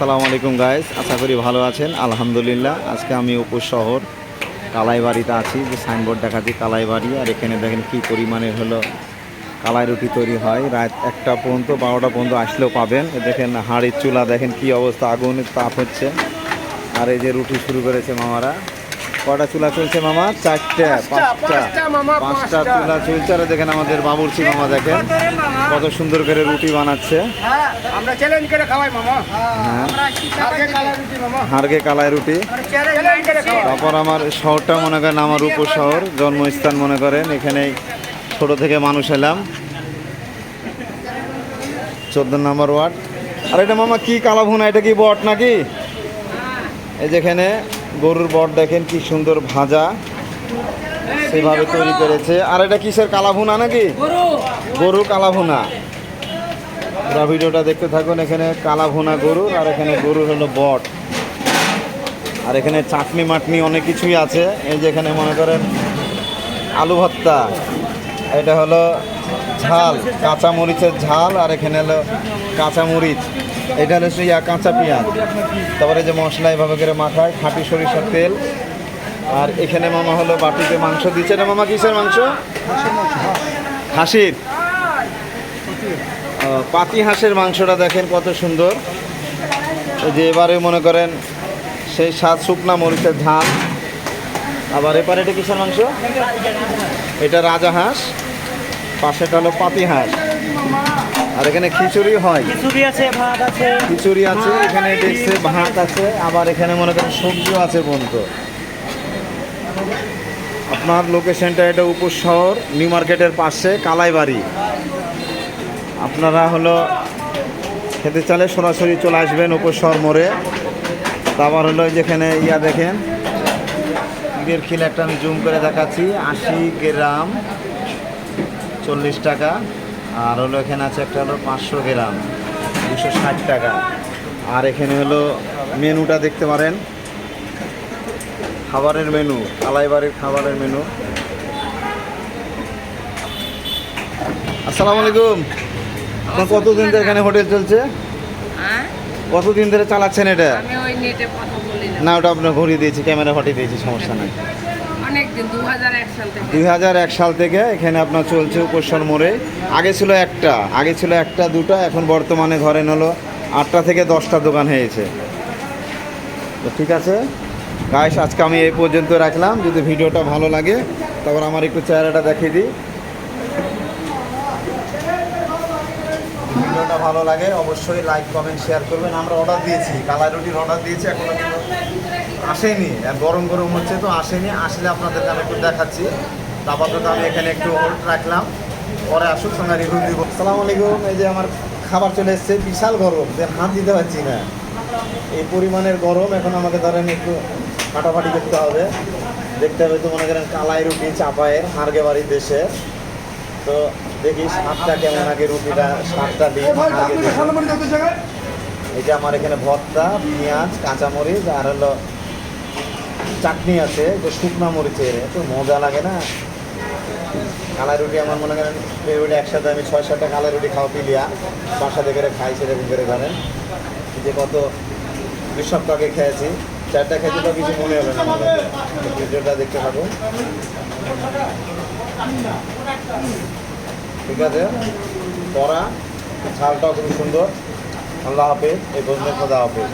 আসসালামু আলাইকুম গাইস আশা করি ভালো আছেন। আলহামদুলিল্লাহ, আজকে আমি উপর শহর কালাইবাড়িতে আছি, যে সাইনবোর্ড দেখাচ্ছি কালাইবাড়ি। আর এখানে দেখেন কী পরিমাণে হলো কালাই রুটি তৈরি হয়। রাত একটা পর্যন্ত, বারোটা পর্যন্ত আসলেও পাবেন। দেখেন হাড়ির চুলা, দেখেন কি অবস্থা আগুনের তাপ হচ্ছে। আর এই যে রুটি শুরু করেছে মামারা। কটা চুলা চলছে মামা? চারটে পাঁচটা পাঁচটা। চুলা চলছে। আর দেখেন আমাদের বাবুর বাবুর্চি মামা দেখেন। কত সুন্দর করে রুটি বানাচ্ছে। হ্যাঁ আমরা চ্যালেঞ্জ করে খাওয়াই মামা। হ্যাঁ। আগে কালা রুটি তারপর আমার শহরটা মনে করেন আমার উপর শহর জন্মস্থান মনে করেন। এখানে ছোট থেকে মানুষ এলাম। চোদ্দ নম্বর ওয়ার্ড। আর এটা মামা কি কালা ভুনা এটা কি বট নাকি? এই যেখানে গরুর বট দেখেন কি সুন্দর ভাজা সেভাবে তৈরি করেছে। আর এটা কিসের কালা ভুনা নাকি? গরু। কালা ভুনা পুরা ভিডিওটা দেখতে থাকুন এখানে কালা ভুনা গরু আর এখানে গরুর হলো বট। আর এখানে চাটনি মাটনি অনেক কিছুই আছে। এই যে এখানে মনে করেন আলু ভর্তা এটা হলো ঝাল কাঁচা মরিচের ঝাল আর এখানে হলো কাঁচা মরিচ এটা হলো ইয়া, কাঁচা পেঁয়াজ। তারপরে যে মশলা এভাবে করে মাখায়, খাঁটি সরিষার তেল। আর এখানে মামা হলো বাটিতে মাংস দিচ্ছে। না মামা, কিসের মাংস? হাসির। পাতি হাঁসের মাংসটা দেখেন কত সুন্দর। যে এবারে মনে করেন সেই সাত শুকনা মরিচের ধান আবার এপারে এটা কিসের মাংস? এটা রাজা হাঁস। পাশেটা হলো পাতি হাঁস। আর এখানে খিচুড়ি হয়। খিচুড়ি আছে ভাত আছে। খিচুড়ি আছে এখানে দেখছে ভাত আছে আবার এখানে মনে করেন সবজিও আছে বন্ধ। আপনার লোকেশনটা এটা উপর শহর নিউ মার্কেটের পাশে কালাইবাড়ি। আপনারা হলো খেতে চালে সরাসরি চলে আসবেন উপর শহর মোড়ে। তারপর হলো যেখানে ইয়া দেখেন ঈদের খিল একটা আমি জুম করে দেখাচ্ছি আশি গ্রাম চল্লিশ টাকা। আর হলো এখানে আছে একটা হলো পাঁচশো গ্রাম দুশো ষাট টাকা। আর এখানে হলো মেনুটা দেখতে পারেন। খাবারের মেনু কালাইবাড়ির খাবারের মেনু। আসসালামু আলাইকুম। আপনার কতদিন ধরে এখানে হোটেল চলছে? হ্যাঁ? কতদিন ধরে চালাচ্ছেন এটা? না। ওটা আপনার ঘুরিয়ে দিয়েছি ক্যামেরা ফাটিয়ে দিয়েছি সমস্যা নাই। দুই হাজার এক সাল থেকে এখানে আপনার চলছে উপসর মোড়ে। আগে ছিল একটা, আগে ছিল একটা, দুটো, এখন বর্তমানে ধরেন হলো আটটা থেকে দশটা দোকান হয়েছে। তো ঠিক আছে? গাইস, আজকে আমি এই পর্যন্ত রাখলাম। যদি ভিডিওটা ভালো লাগে, তারপর আমার একটু চেহারাটা দেখিয়ে দিই। ভিডিওটা ভালো লাগে, অবশ্যই লাইক কমেন্ট শেয়ার করবেন। আমরা অর্ডার দিয়েছি, কালাই রুটির অর্ডার দিয়েছি, এখনও কিন্তু আসেনি। আর গরম গরম হচ্ছে তো আসেনি, আসলে আপনাদেরকে আমি একটু দেখাচ্ছি। আপাতত আমি এখানে একটু হোল্ড রাখলাম। পরে আসুক, সঙ্গে রিভিউ দিব। আসসালামু আলাইকুম, এই যে আমার খাবার চলে এসেছে, বিশাল গরম, যে হাত দিতে পারছি না। এই পরিমাণের গরম এখন আমাকে ধরেন একটু ফাটাফাটি করতে হবে। দেখতে হবে তো মনে করেন কালাই রুটি চাপায়ের হারগে বাড়ির দেশে। তো দেখি স্বাদটা কেমন আগে রুটিটা স্বাদটা দিই। এটা আমার এখানে ভর্তা পেঁয়াজ কাঁচামরিচ আর হলো চাটনি আছে যে শুকনা মরিচের এত মজা লাগে না। কালাই রুটি আমার মনে করেন ফেভারিট একসাথে আমি ছয় সাতটা কালাই রুটি খাওয়া পিলিয়া বাসাতে করে খাই সেরকম করে ধরেন যে কত দুই সপ্তাহ আগে খেয়েছি চারটা খেতে তো কিছু মনে হলো না ভিডিওটা দেখতে থাকুন। ঠিক আছে? পড়া ঝালটাও খুব সুন্দর। আল্লাহ হাফেজ এই পর্যন্ত খোদা হাফেজ।